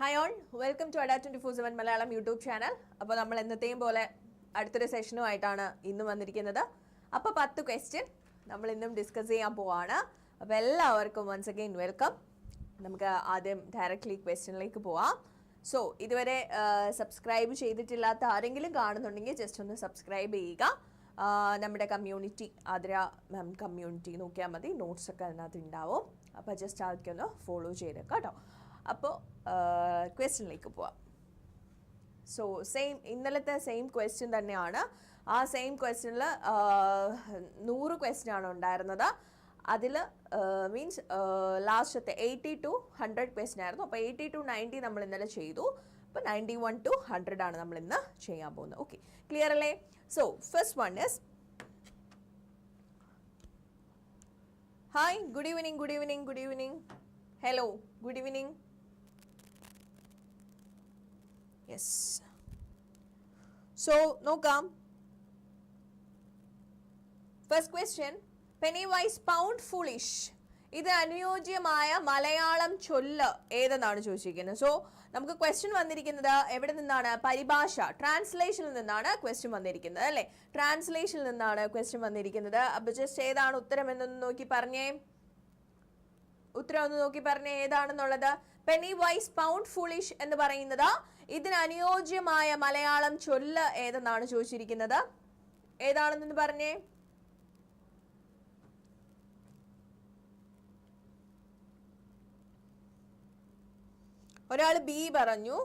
Hi all welcome to Adda twenty four seven Malayalam YouTube channel അപ്പോൾ നമ്മൾ എന്നത്തെയും പോലെ അടുത്തൊരു സെഷനുമായിട്ടാണ് ഇന്ന് വന്നിരിക്കുന്നത്. അപ്പോൾ പത്ത് ക്വസ്റ്റ്യൻ നമ്മൾ ഇന്നും ഡിസ്കസ് ചെയ്യാൻ പോവാണ്. അപ്പോൾ എല്ലാവർക്കും വൺസ് അഗെയിൻ വെൽക്കം നമുക്ക് ആദ്യം ഡയറക്റ്റ്ലി ക്വസ്റ്റ്യനിലേക്ക് പോവാം. സോ ഇതുവരെ സബ്സ്ക്രൈബ് ചെയ്തിട്ടില്ലാത്ത ആരെങ്കിലും കാണുന്നുണ്ടെങ്കിൽ ജസ്റ്റ് ഒന്ന് സബ്സ്ക്രൈബ് ചെയ്യുക. നമ്മുടെ കമ്മ്യൂണിറ്റി ആതിര മാം കമ്മ്യൂണിറ്റി നോക്കിയാൽ മതി. നോട്ട്സൊക്കെ അതിനകത്ത് ഉണ്ടാവും. അപ്പോൾ ജസ്റ്റ് അതൊക്കെ ഒന്ന് ഫോളോ ചെയ്തേക്കാം കേട്ടോ. അപ്പോൾ ക്വസ്റ്റ്യനിലേക്ക് പോവാം. സോ സെയിം ഇന്നലത്തെ സെയിം ക്വസ്റ്റ്യൻ തന്നെയാണ്. ആ സെയിം ക്വസ്റ്റ്യനിൽ നൂറ് ക്വസ്റ്റ്യൻ ആണ് ഉണ്ടായിരുന്നത്. അതിൽ മീൻസ് ലാസ്റ്റത്തെ എയ്റ്റി ടു ഹൺഡ്രഡ് ക്വസ്റ്റ്യൻ ആയിരുന്നു. അപ്പോൾ എയ്റ്റി ടു നയന്റി നമ്മൾ ഇന്നലെ ചെയ്തു. അപ്പോൾ നയന്റി വൺ ടു ഹൺഡ്രഡ് ആണ് നമ്മൾ ഇന്ന് ചെയ്യാൻ പോകുന്നത്. ഓക്കെ ക്ലിയർ അല്ലേ? So first one is hi good evening good evening good evening hello good evening yes so നോക്കാം first question penny wise pound foolish ഇത് അനുയോജ്യമായ മലയാളം ചൊല്ല് ഏതെന്നാണ് ചോദിച്ചിരിക്കുന്നത്? സോ നമുക്ക് ക്വസ്റ്റ്യൻ വന്നിരിക്കുന്നത് എവിടെ നിന്നാണ്? പരിഭാഷ ട്രാൻസ്ലേഷനിൽ നിന്നാണ് ക്വസ്റ്റ്യൻ വന്നിരിക്കുന്നത് അല്ലേ? ട്രാൻസ്ലേഷനിൽ നിന്നാണ് ക്വസ്റ്റ്യൻ വന്നിരിക്കുന്നത്. അപ്പൊ ജസ്റ്റ് ഏതാണ് ഉത്തരം എന്നൊന്ന് നോക്കി പറഞ്ഞേ. ഉത്തരം ഒന്ന് നോക്കി പറഞ്ഞേ. ഏതാണെന്നുള്ളത്? പെനി വൈസ് പൗണ്ട് ഫുളിഷ് എന്ന് പറയുന്നത് ഇതിന് അനുയോജ്യമായ മലയാളം ചൊല്ല് ഏതെന്നാണ് ചോദിച്ചിരിക്കുന്നത്? ഏതാണെന്ന് പറഞ്ഞേ. ഒരാൾ ബി പറഞ്ഞു.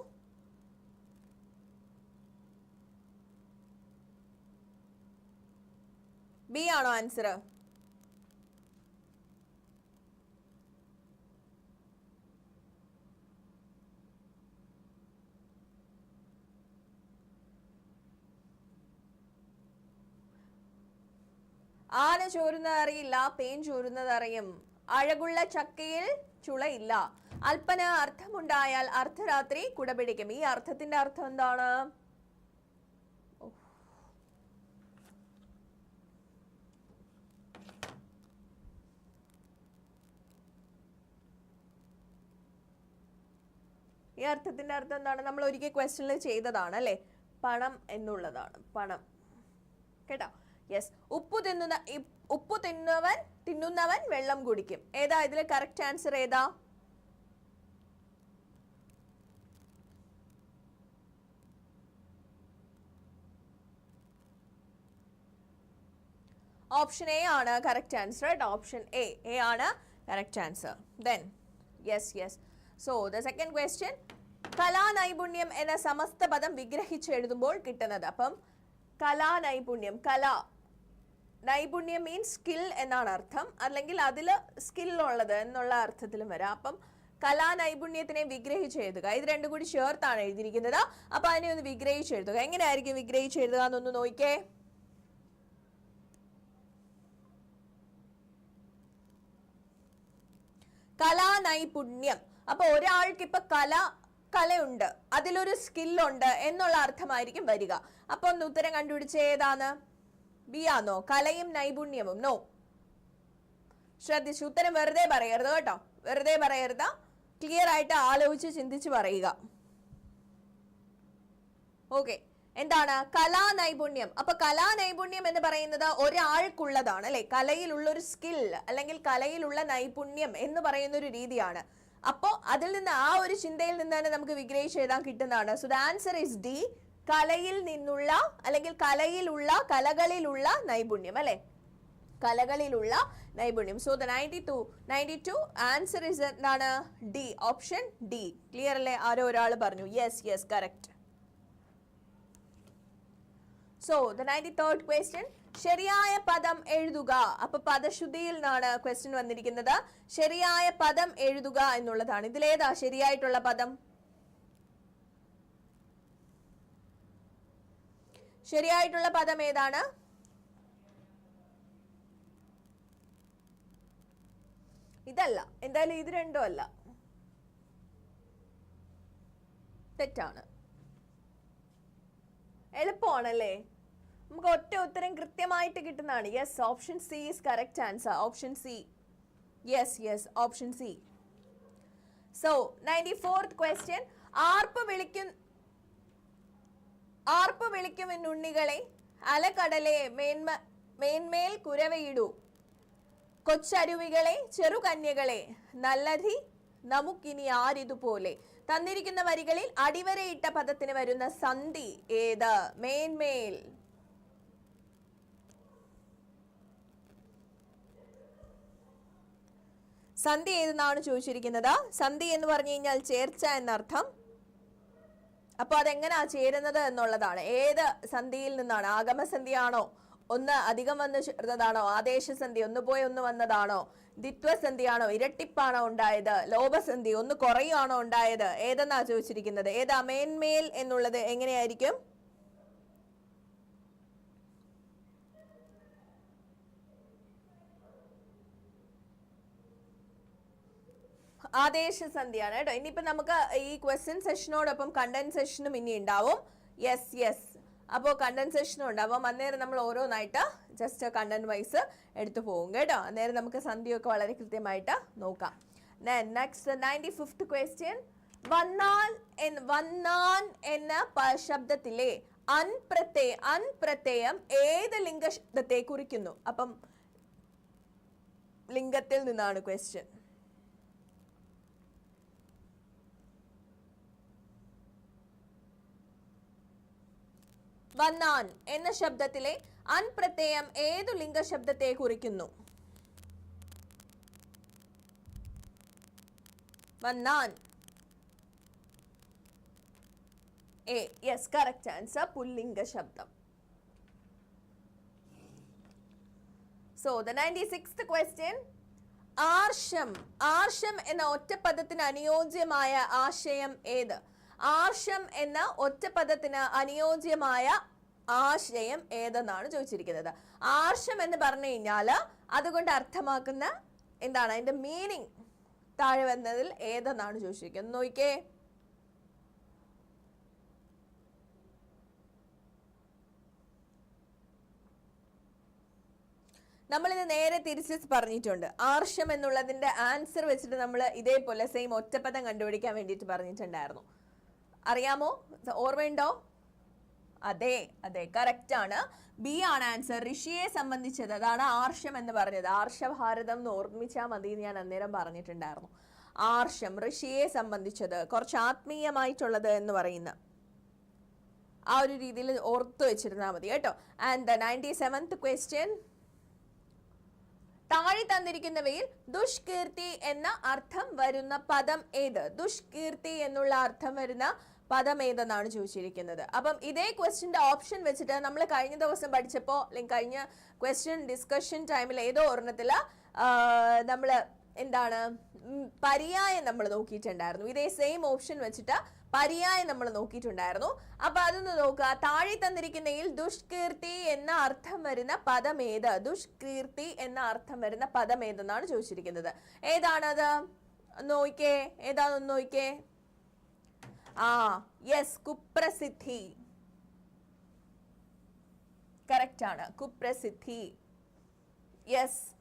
ബി ആണോ ആൻസർ ആന ചോരുന്നത് അറിയില്ല പേൻ ചോരുന്നത് അറിയും. അഴകുള്ള ചക്കയിൽ ചുളയില്ല. അല്പന അർത്ഥമുണ്ടായാൽ അർദ്ധരാത്രി കുടപിടിക്കും. ഈ അർത്ഥത്തിന്റെ അർത്ഥം എന്താണ്? ഈ അർത്ഥത്തിന്റെ അർത്ഥം എന്താണ്? നമ്മൾ ഒരിക്കൽ ക്വസ്റ്റനിൽ ചെയ്തതാണ് അല്ലെ? പണം എന്നുള്ളതാണ്. പണം. കേട്ടോ? യെസ് ഉപ്പ് തിന്നുന്ന ഉപ്പ് തിന്നവൻ തിന്നുന്നവൻ വെള്ളം കുടിക്കും. ഏതാ ഇതിൽ കറക്റ്റ് ആൻസർ ഏതാ? ഓപ്ഷൻ എ ആണ് correct answer option A A ആണ് correct answer then yes yes so the second question കലാനൈപുണ്യം എന്ന സമസ്ത പദം വിഗ്രഹിച്ച് എഴുതുമ്പോൾ കിട്ടുന്നത്. അപ്പം കലാനൈപുണ്യം കല നൈപുണ്യം മീൻസ് സ്കിൽ എന്നാണ് അർത്ഥം. അല്ലെങ്കിൽ അതിൽ സ്കില്ലുള്ളത് എന്നുള്ള അർത്ഥത്തിലും വരാം. അപ്പം കലാ നൈപുണ്യത്തിനെ വിഗ്രഹിച്ച് എഴുതുക. ഇത് രണ്ടും കൂടി ചേർത്താണ് എഴുതിയിരിക്കുന്നത്. അപ്പൊ അതിനെ ഒന്ന് വിഗ്രഹിച്ച് എഴുതുക. എങ്ങനെയായിരിക്കും വിഗ്രഹിച്ച് എഴുതുക എന്നൊന്ന് നോക്കിക്കേ. കലാനൈപുണ്യം അപ്പൊ ഒരാൾക്ക് ഇപ്പൊ കല കലയുണ്ട്. അതിലൊരു സ്കില്ലുണ്ട് എന്നുള്ള അർത്ഥമായിരിക്കും വരിക. അപ്പൊ ഒന്ന് ഉത്തരം കണ്ടുപിടിച്ച ഏതാണ്? ബി ആന്നോ കലയും നൈപുണ്യവും. നോ. ശ്രദ്ധിച്ചു ഉത്തരം വെറുതെ പറയരുത് കേട്ടോ. വെറുതെ പറയരുത്. ക്ലിയർ ആയിട്ട് ആലോചിച്ച് ചിന്തിച്ച് പറയുക. ഓക്കെ എന്താണ്? കലാ നൈപുണ്യം. അപ്പൊ കലാ നൈപുണ്യം എന്ന് പറയുന്നത് ഒരാൾക്കുള്ളതാണ് അല്ലെ? കലയിലുള്ള ഒരു സ്കിൽ അല്ലെങ്കിൽ കലയിലുള്ള നൈപുണ്യം എന്ന് പറയുന്ന ഒരു രീതിയാണ്. അപ്പോൾ അതിൽ നിന്ന് ആ ഒരു ചിന്തയിൽ നിന്ന് തന്നെ നമുക്ക് വിഗ്രഹിച്ച് എഴുതാൻ കിട്ടുന്നതാണ്. So the answer is D കലയിൽ നിന്നുള്ള അല്ലെങ്കിൽ കലയിലുള്ള കലകളിലുള്ള നൈപുണ്യം അല്ലെ? കലകളിലുള്ള നൈപുണ്യം. So the ninety two ninety two answer is എന്താണ്? ഡി ഓപ്ഷൻ ഡി ക്ലിയർ അല്ലേ? ആരോ ഒരാൾ പറഞ്ഞു. Yes yes correct so the ninety third question ശരിയായ പദം എഴുതുക. അപ്പൊ പദശുദ്ധിയിൽ നിന്നാണ് ക്വസ്റ്റ്യൻ വന്നിരിക്കുന്നത്. ശരിയായ പദം എഴുതുക എന്നുള്ളതാണ്. ഇതിലേതാ ശരിയായിട്ടുള്ള പദം? ശരിയായിട്ടുള്ള പദം ഏതാണ്? ഇതല്ല. എന്തായാലും ഇത് രണ്ടും അല്ല. തെറ്റാണ്. എളുപ്പമാണല്ലേ? നമുക്ക് ഒറ്റ ഉത്തരം കൃത്യമായിട്ട് കിട്ടുന്നതാണ്. Yes option C is correct answer option C yes yes option C so ninety fourth question ആർപ്പ് വിളിക്കും ആർപ്പ് വിളിക്കും എന്നുണ്ണികളെ അലകടലെ മേന്മ മേന്മേൽ കുരവയിടൂ. കൊച്ചരുവികളെ ചെറുകന്യകളെ നല്ലധി നമുക്കിനി ആരിതുപോലെ. തന്നിരിക്കുന്ന വരികളിൽ അടിവരയിട്ട പദത്തിന് വരുന്ന സന്ധി ഏത്? മേന്മേൽ. സന്ധി ഏതെന്നാണ് ചോദിച്ചിരിക്കുന്നത്? സന്ധി എന്ന് പറഞ്ഞു കഴിഞ്ഞാൽ ചേർച്ച എന്നർത്ഥം. അപ്പൊ അതെങ്ങനെയാ ചേരുന്നത് എന്നുള്ളതാണ്. ഏത് സന്ധിയിൽ നിന്നാണ്? ആഗമസന്ധിയാണോ? ഒന്ന് അധികം വന്ന് ചേർന്നതാണോ ആദേശസന്ധി ഒന്ന് പോയി ഒന്ന് വന്നതാണോ? ദ്വിത്വസന്ധിയാണോ? ഇരട്ടിപ്പാണോ ഉണ്ടായത്? ലോപസന്ധി ഒന്ന് കുറയുവാണോ ഉണ്ടായത്? ഏതെന്നാ ചോദിച്ചിരിക്കുന്നത്? ഏതാ മേന്മേൽ എന്നുള്ളത് എങ്ങനെയായിരിക്കും? ആദേശസന്ധിയാണ് കേട്ടോ. ഇനിയിപ്പോ നമുക്ക് ഈ ക്വസ്റ്റ്യൻ സെഷനോടൊപ്പം കണ്ടൻസേഷനും ഇനി ഉണ്ടാവും. യെസ് യെസ് അപ്പോൾ കണ്ടൻസേഷനും ഉണ്ടാവും. അന്നേരം നമ്മൾ ഓരോന്നായിട്ട് ജസ്റ്റ് കണ്ടന്റ് വൈസ് എടുത്തു പോകും കേട്ടോ. അന്നേരം നമുക്ക് സന്ധ്യയൊക്കെ വളരെ കൃത്യമായിട്ട് നോക്കാം. നെക്സ്റ്റ് നയന്റി ഫിഫ്ത്ത് ക്വസ്റ്റ്യൻ വന്നാൽ വന്നാൻ എന്ന ശബ്ദത്തിലെ അൻപ്രത്യയ അൻപ്രത്യയം ഏത് ലിംഗശബ്ദത്തെ കുറിക്കുന്നു? അപ്പം ലിംഗത്തിൽ നിന്നാണ് ക്വസ്റ്റ്യൻ വന്നാൻ എന്ന ശബ്ദത്തിലെ അൻപ്രത്യയം ഏതു ലിംഗശബ്ദത്തെ കുറിക്കുന്നു? വന്നാൻ. എ യെസ് കറക്റ്റ് ആൻസർ പുല്ലിംഗ ശബ്ദം so the ninety six question ആർഷം ആർഷം എന്ന ഒറ്റപ്പദത്തിന് അനുയോജ്യമായ ആശയം ഏത്? ആർഷം എന്ന ഒറ്റ പദത്തിന് അനുയോജ്യമായ ആശയം ഏതെന്നാണ് ചോദിച്ചിരിക്കുന്നത്. ആർഷം എന്ന് പറഞ്ഞു കഴിഞ്ഞാൽ അതുകൊണ്ട് അർത്ഥമാക്കുന്ന എന്താണ്? അതിന്റെ മീനിങ് താഴെ വന്നതിൽ ഏതെന്നാണ് ചോദിച്ചിരിക്കുന്നത്? നോക്കിക്കേ. നമ്മളിത് നേരെ തിരിച്ച് പറഞ്ഞിട്ടുണ്ട്. ആർഷം എന്നുള്ളതിന്റെ ആൻസർ വെച്ചിട്ട് നമ്മൾ ഇതേപോലെ സെയിം ഒറ്റപ്പദം കണ്ടുപിടിക്കാൻ വേണ്ടിയിട്ട് പറഞ്ഞിട്ടുണ്ടായിരുന്നു. അറിയാമോ? ഓർമ്മയുണ്ടോ? അതെ അതെ കറക്റ്റ് ആണ്. ബി ആണ് ആൻസർ ഋഷിയെ സംബന്ധിച്ചത് അതാണ് ആർഷം എന്ന് പറഞ്ഞത്. ആർഷഭാരതം എന്ന് ഓർമ്മിച്ചാൽ മതി എന്ന് ഞാൻ അന്നേരം പറഞ്ഞിട്ടുണ്ടായിരുന്നു. ആർഷം ഋഷിയെ സംബന്ധിച്ചത് കുറച്ച് ആത്മീയമായിട്ടുള്ളത് എന്ന് പറയുന്ന. ആ ഒരു രീതിയിൽ ഓർത്തു വെച്ചിരുന്നാൽ മതി കേട്ടോ. And the ninety seventh question താഴെ തന്നിരിക്കുന്നവയിൽ ദുഷ്കീർത്തി എന്ന അർത്ഥം വരുന്ന പദം ഏത്? ദുഷ്കീർത്തി എന്നുള്ള അർത്ഥം വരുന്ന പദം ഏതെന്നാണ് ചോദിച്ചിരിക്കുന്നത്. അപ്പം ഇതേ ക്വസ്റ്റ്യന്റെ ഓപ്ഷൻ വെച്ചിട്ട് നമ്മൾ കഴിഞ്ഞ ദിവസം പഠിച്ചപ്പോൾ അല്ലെങ്കിൽ കഴിഞ്ഞ ക്വസ്റ്റ്യൻ ഡിസ്കഷൻ ടൈമിൽ ഏതോ ഒരെണ്ണത്തിൽ നമ്മൾ എന്താണ് പര്യായം നമ്മൾ നോക്കിയിട്ടുണ്ടായിരുന്നു. ഇതേ സെയിം ഓപ്ഷൻ വെച്ചിട്ട് പര്യായം നമ്മൾ നോക്കിയിട്ടുണ്ടായിരുന്നു. അപ്പൊ അതൊന്ന് നോക്കുക. താഴെ തന്നിരിക്കുന്നതിൽ ദുഷ്കീർത്തി എന്ന അർത്ഥം വരുന്ന പദം ഏത്? ദുഷ്കീർത്തി എന്ന അർത്ഥം വരുന്ന പദം ഏതെന്നാണ് ചോദിച്ചിരിക്കുന്നത്. ഏതാണത്? നോയിക്കേ ഏതാണെന്ന് നോക്കിക്കേ. ആ യെസ് കുപ്രസിദ്ധി. കറക്റ്റ് ആണ്. കുപ്രസിദ്ധി. യെസ്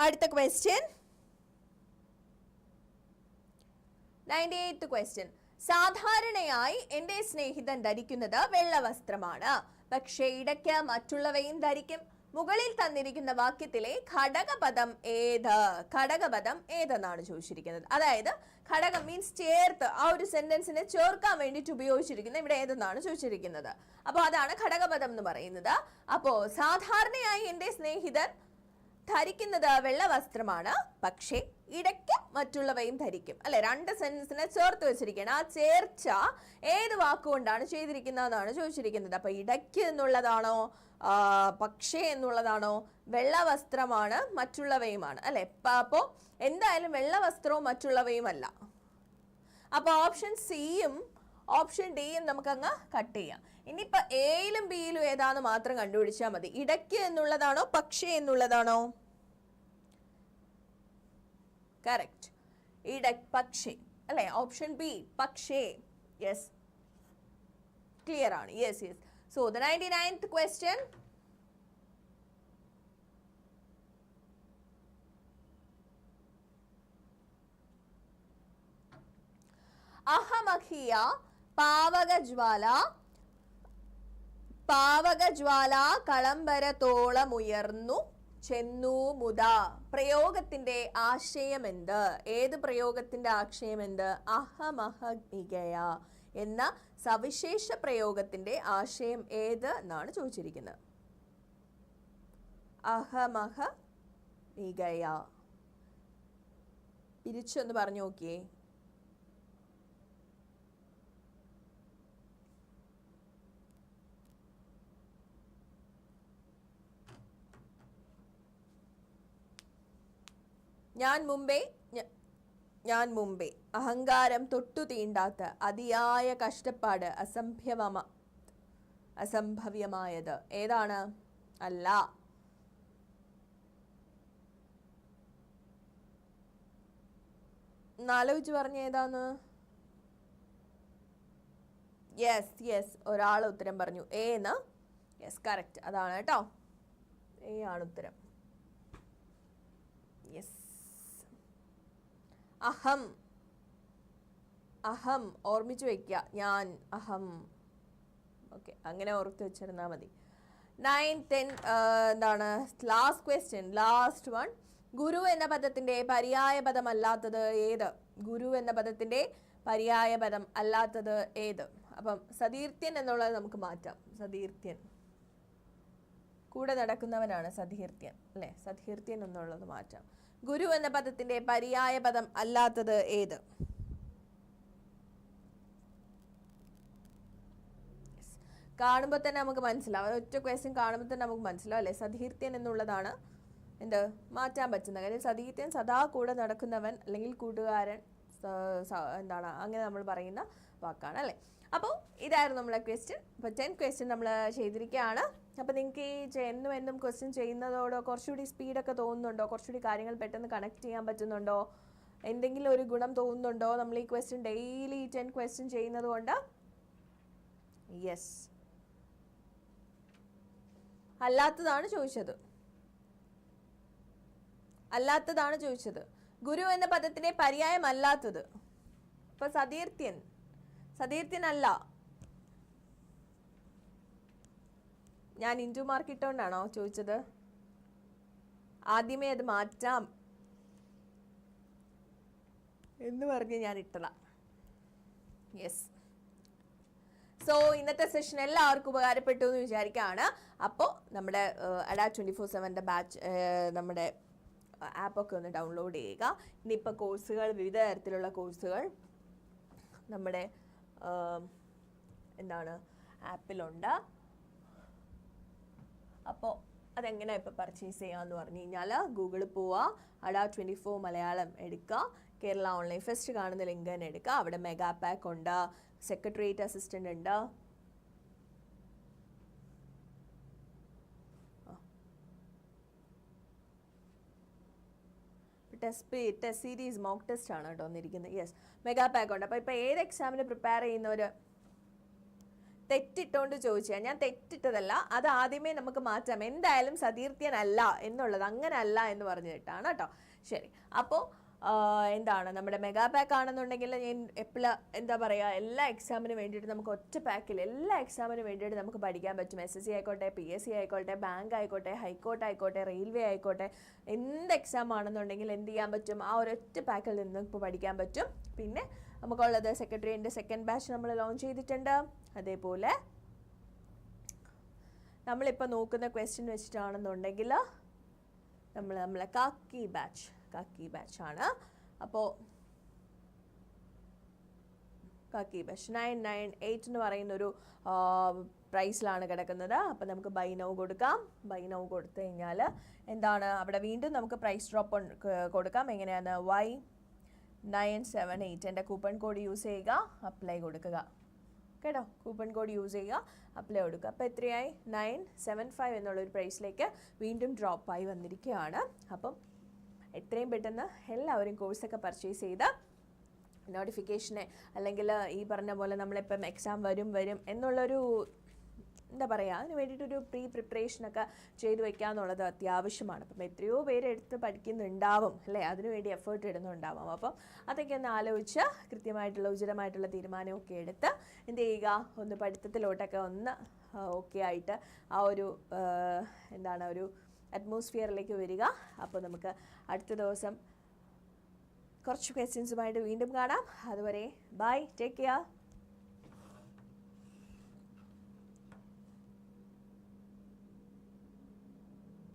അടുത്ത ക്വസ്റ്റ്യൻ നയന്റി എയ്ത്ത് ക്വസ്റ്റ്യൻ സാധാരണയായി എന്റെ സ്നേഹിതൻ ധരിക്കുന്നത് വെള്ള വസ്ത്രമാണ്. പക്ഷേ ഇടയ്ക്ക് മറ്റുള്ളവയും ധരിക്കും. മുകളിൽ തന്നിരിക്കുന്ന വാക്യത്തിലെ ഘടകപദം ഏത്? ഘടകപദം ഏതെന്നാണ് ചോദിച്ചിരിക്കുന്നത്. അതായത് ഘടകം മീൻസ് ചേർത്ത് ആ ഒരു സെന്റൻസിനെ ചേർക്കാൻ വേണ്ടിയിട്ട് ഉപയോഗിച്ചിരിക്കുന്നത് ഇവിടെ ഏതെന്നാണ് ചോദിച്ചിരിക്കുന്നത്. അപ്പോൾ അതാണ് ഘടകപദം എന്ന് പറയുന്നത്. അപ്പോൾ സാധാരണയായി എന്റെ സ്നേഹിതൻ ധരിക്കുന്നത് വെള്ള വസ്ത്രമാണ് പക്ഷേ ഇടയ്ക്ക് മറ്റുള്ളവയും ധരിക്കും. അല്ലെ? രണ്ട് സെന്റൻസിനെ ചേർത്ത് വെച്ചിരിക്കുകയാണ്. ആ ചേർച്ച ഏത് വാക്കുകൊണ്ടാണ് ചെയ്തിരിക്കുന്നതെന്നാണ് ചോദിച്ചിരിക്കുന്നത്. അപ്പൊ ഇടയ്ക്ക് എന്നുള്ളതാണോ? പക്ഷേ എന്നുള്ളതാണോ? വെള്ളവസ്ത്രമാണ് മറ്റുള്ളവയുമാണ്. അല്ലെ? അപ്പോ എന്തായാലും വെള്ളവസ്ത്രവും മറ്റുള്ളവയും അല്ല അപ്പൊ ഓപ്ഷൻ സിയും ഓപ്ഷൻ ഡിയും നമുക്കങ്ങ് കട്ട് ചെയ്യാം. ഇനിയിപ്പോ എയിലും ബിയിലും ഏതാന്ന് മാത്രം കണ്ടുപിടിച്ചാൽ മതി. ഇടയ്ക്ക് എന്നുള്ളതാണോ? പക്ഷേ എന്നുള്ളതാണോ? കറക്റ്റ്. ഇട പക്ഷേ. അല്ലെ? ഓപ്ഷൻ ബി പക്ഷേ. യെസ്. ക്ലിയർ ആണ്. Yes yes. So the 99th question. അഹമഖിയ പാവകജ്വാല പാവകജ്വാല കളംബരത്തോളമുയർന്നു ചെന്നു മുത. പ്രയോഗത്തിന്റെ ആശയം എന്ത് ഏത് പ്രയോഗത്തിന്റെ ആശയം എന്ത് അഹമഹികയ എന്ന സവിശേഷ പ്രയോഗത്തിന്റെ ആശയം ഏത് എന്നാണ് ചോദിച്ചിരിക്കുന്നത്. അഹമഹ മികയ പിരിച്ചൊന്ന് പറഞ്ഞു നോക്കിയേ. ഞാൻ മുമ്പേ ഞാൻ മുമ്പേ അഹങ്കാരം തൊട്ടു തീണ്ടാത്ത അതിയായ കഷ്ടപ്പാട് അസംഭ്യമ അസംഭവ്യമായത്. ഏതാണ്? അല്ല. എന്നാലോചിച്ച് പറഞ്ഞ ഏതാന്ന് യെസ് യെസ് ഒരാൾ ഉത്തരം പറഞ്ഞു. എ എന്ന്? യെസ് കറക്റ്റ് അതാണ് കേട്ടോ. എ ആണ് ഉത്തരം. യെസ് അഹം. അഹം. ഓർമ്മിച്ചു വയ്ക്കുക ഞാൻ. അഹം. ഓക്കെ. അങ്ങനെ ഓർത്ത് വെച്ചിരുന്നാൽ മതി. നയൻ ടെൻ എന്താണ്? ലാസ്റ്റ് ക്വസ്റ്റ്യൻ ലാസ്റ്റ് വൺ ഗുരു എന്ന പദത്തിന്റെ പര്യായ പദം അല്ലാത്തത് ഏത്? ഗുരു എന്ന പദത്തിന്റെ പര്യായ പദം അല്ലാത്തത് ഏത്? അപ്പം സതീർത്ഥ്യൻ എന്നുള്ളത് നമുക്ക് മാറ്റാം. സതീർത്ഥ്യൻ. കൂടെ നടക്കുന്നവനാണ് സതീർത്ഥ്യൻ. അല്ലേ? സതീർത്ഥ്യൻ എന്നുള്ളത് മാറ്റാം. ഗുരു എന്ന പദത്തിന്റെ പര്യായ പദം അല്ലാത്തത് ഏത്? കാണുമ്പോൾ തന്നെ നമുക്ക് മനസ്സിലാവും. ഒറ്റ ക്വസ്റ്റ്യൻ കാണുമ്പോൾ തന്നെ നമുക്ക് മനസ്സിലാവും അല്ലേ? സതീർത്ഥ്യൻ എന്നുള്ളതാണ് എന്ത്? മാറ്റാൻ പറ്റുന്ന കാര്യം. സതീർത്ഥ്യൻ സദാ കൂടെ നടക്കുന്നവൻ അല്ലെങ്കിൽ കൂട്ടുകാരൻ എന്താണ്? അങ്ങനെ നമ്മൾ പറയുന്ന വാക്കാണ് അല്ലേ? അപ്പോൾ ഇതായിരുന്നു നമ്മളെ ക്വസ്റ്റ്യൻ അപ്പോൾ ടെൻ ക്വസ്റ്റ്യൻ നമ്മൾ ചെയ്തിരിക്കുകയാണ്. അപ്പോൾ നിങ്ങൾക്ക് ഈ എന്നും എന്നും ക്വസ്റ്റ്യൻ ചെയ്യുന്നതോടോ കുറച്ചുകൂടി സ്പീഡൊക്കെ തോന്നുന്നുണ്ടോ? കുറച്ചുകൂടി കാര്യങ്ങൾ പെട്ടെന്ന് കണക്ട് ചെയ്യാൻ പറ്റുന്നുണ്ടോ? എന്തെങ്കിലും ഒരു ഗുണം തോന്നുന്നുണ്ടോ? നമ്മൾ ഈ ക്വസ്റ്റ്യൻ ഡെയിലി ടെൻ ക്വസ്റ്റ്യൻ ചെയ്യുന്നത് കൊണ്ട്? യെസ് അല്ലാത്തതാണ് ചോദിച്ചത്. അല്ലാത്തതാണ് ചോദിച്ചത്. ഗുരു എന്ന പദത്തിന്റെ പര്യായമല്ലാത്തത്. ഇപ്പൊ സതീർത്ഥ്യൻ. സതീർത്ഥ്യൻ അല്ല ഞാൻ ഇന്റു മാർക്ക് ഇട്ടുകൊണ്ടാണോ ചോദിച്ചത്? ആദ്യമേ അത് മാറ്റാം. എന്ന് പറഞ്ഞ് ഞാൻ ഇട്ടതാ. യെസ് സോ ഇന്നത്തെ സെഷൻ എല്ലാവർക്കും ഉപകാരപ്പെട്ടു എന്ന് വിചാരിക്കുകയാണ് അപ്പോൾ നമ്മുടെ അഡാ ട്വന്റി ഫോർ സെവന്റെ ബാച്ച് നമ്മുടെ ആപ്പൊക്കെ ഒന്ന് ഡൗൺലോഡ് ചെയ്യുക. ഇന്നിപ്പോൾ കോഴ്സുകൾ വിവിധ തരത്തിലുള്ള കോഴ്സുകൾ നമ്മുടെ എന്താണ് ആപ്പിലുണ്ട് അപ്പോൾ അതെങ്ങനെ ഇപ്പോൾ പർച്ചേസ് ചെയ്യാമെന്ന് പറഞ്ഞു കഴിഞ്ഞാൽ ഗൂഗിളിൽ പോവുക അഡാ ട്വന്റി ഫോർ മലയാളം എടുക്കുക കേരള ഓൺലൈൻ ഫെസ്റ്റ് കാണുന്ന ലിങ്ക് തന്നെ എടുക്കുക അവിടെ മെഗാ പാക്ക് ഉണ്ട് സെക്രട്ടേറിയറ്റ് അസിസ്റ്റന്റ് ഉണ്ട്. Test test series mock test ആണ് കേട്ടോ വന്നിരിക്കുന്നത്. യെസ് മെഗാ പാക്ക് ഉണ്ട്. അപ്പോൾ ഇപ്പോൾ ഏത് എക്സാമിന് പ്രിപ്പയർ ചെയ്യുന്നവർ തെറ്റിട്ടോണ്ട് ചോദിച്ചാൽ ഞാൻ തെറ്റിട്ടതല്ല. അത് ആദ്യമേ നമുക്ക് മാറ്റാം. എന്തായാലും സതീർത്ഥ്യനല്ല എന്നുള്ളത് അങ്ങനെ അല്ല എന്ന് പറഞ്ഞിട്ടാണ് കേട്ടോ. ശരി. അപ്പോൾ എന്താണ്? നമ്മുടെ മെഗാ പാക്ക് ആണെന്നുണ്ടെങ്കിൽ ഞാൻ എപ്പോഴും എന്താ പറയുക എല്ലാ എക്സാമിന് വേണ്ടിയിട്ട് നമുക്ക് ഒറ്റ പാക്കിൽ എല്ലാ എക്സാമിന് വേണ്ടിയിട്ട് നമുക്ക് പഠിക്കാൻ പറ്റും. എസ് എസ് സി ആയിക്കോട്ടെ പി എസ് സി ആയിക്കോട്ടെ ബാങ്ക് ആയിക്കോട്ടെ ഹൈക്കോർട്ട് ആയിക്കോട്ടെ റെയിൽവേ ആയിക്കോട്ടെ എന്ത് എക്സാം ആണെന്നുണ്ടെങ്കിൽ എന്ത് ചെയ്യാൻ പറ്റും? ആ ഒരൊറ്റ പാക്കിൽ നിന്ന് ഇപ്പോൾ പഠിക്കാൻ പറ്റും. പിന്നെ നമുക്കുള്ളത് സെക്രട്ടറിന്റെ സെക്കൻഡ് ബാച്ച് നമ്മൾ ലോഞ്ച് ചെയ്തിട്ടുണ്ട്. അതേപോലെ നമ്മളിപ്പോൾ നോക്കുന്ന ക്വസ്റ്റ്യൻ വെച്ചിട്ടാണെന്നുണ്ടെങ്കിൽ നമ്മൾ നമ്മളെ കാക്കി ബാച്ച് കാക്കി ബാച്ചാണ് അപ്പോൾ khaki batch nine nine eight എന്ന് പറയുന്ന ഒരു പ്രൈസിലാണ് കിടക്കുന്നത്. അപ്പം നമുക്ക് ബൈ നൗ കൊടുക്കാം. ബൈ നൗ കൊടുത്തു കഴിഞ്ഞാൽ എന്താണ്? അവിടെ വീണ്ടും നമുക്ക് പ്രൈസ് ഡ്രോപ്പ് കൊടുക്കാം. എങ്ങനെയാണ്? വൈ നയൻ സെവൻ എയ്റ്റ് എന്റെ കൂപ്പൺ കോഡ് യൂസ് ചെയ്യുക അപ്ലൈ കൊടുക്കുക. കേട്ടോ? കൂപ്പൺ കോഡ് യൂസ് ചെയ്യുക അപ്ലൈ കൊടുക്കുക. അപ്പോൾ എത്രയായി? നയൻ സെവൻ ഫൈവ് എന്നുള്ളൊരു പ്രൈസിലേക്ക് വീണ്ടും ഡ്രോപ്പായി വന്നിരിക്കുകയാണ്. അപ്പം എത്രയും പെട്ടെന്ന് എല്ലാവരും കോഴ്സൊക്കെ പർച്ചേസ് ചെയ്ത് നോട്ടിഫിക്കേഷനെ അല്ലെങ്കിൽ ഈ പറഞ്ഞ പോലെ നമ്മളിപ്പം എക്സാം വരും വരും എന്നുള്ളൊരു എന്താ പറയുക അതിന് വേണ്ടിയിട്ടൊരു പ്രീ പ്രിപ്പറേഷനൊക്കെ ചെയ്തു വെക്കുക എന്നുള്ളത് അത്യാവശ്യമാണ്. അപ്പം എത്രയോ പേര് എടുത്ത് പഠിക്കുന്നുണ്ടാവും അല്ലേ? അതിനുവേണ്ടി എഫേർട്ട് ഇടുന്നുണ്ടാവും. അപ്പം അതൊക്കെ ഒന്ന് ആലോചിച്ച് കൃത്യമായിട്ടുള്ള ഉചിതമായിട്ടുള്ള തീരുമാനമൊക്കെ എടുത്ത് എന്ത് ചെയ്യുക? ഒന്ന് പഠിത്തത്തിലോട്ടൊക്കെ ഒന്ന് ഓക്കെ ആയിട്ട് ആ ഒരു എന്താണ് ഒരു അറ്റ്മോസ്ഫിയറിലേക്ക് വരിക. അപ്പോൾ നമുക്ക് അടുത്ത ദിവസം കുറച്ച് ക്വസ്റ്റ്യൻസുമായിട്ട് വീണ്ടും കാണാം. അതുവരെ ബൈ ടേക്ക് കെയർ